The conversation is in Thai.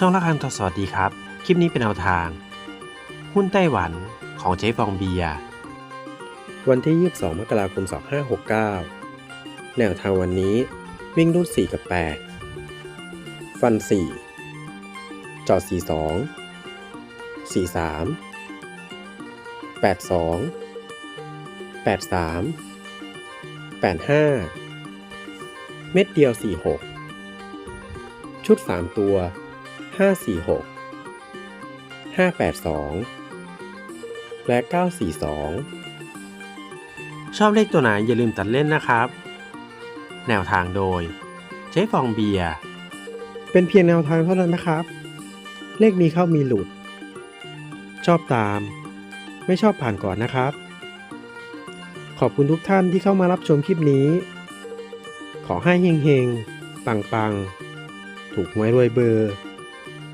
ช่องละคันทอสวัสดีครับ คลิปนี้เป็นแนวทาง หุ้นไต้หวันของเจ๊ฟองเบีย วันที่ 22 มกราคม 2569 แนวทางวันนี้วิ่งรุ่น 4 กับ 8 ฟัน 4 จอด 42 43 82 83 85 เม็ดเดียว 46 ชุด 3 ตัว 546 582 และ 942 ชอบเลขตัวไหนอย่าลืมตัดเล่นนะครับ แนวทางโดย เจ๊ฟองเบียร์ เป็นเพียงแนวทางเท่านั้นนะครับ เลขมีเข้ามีหลุด ชอบตาม ไม่ชอบผ่านก่อนนะครับ ขอบคุณทุกท่านที่เข้ามารับชมคลิปนี้ ขอให้เฮงๆ ปังๆ ถูกหวยรวยเบอร์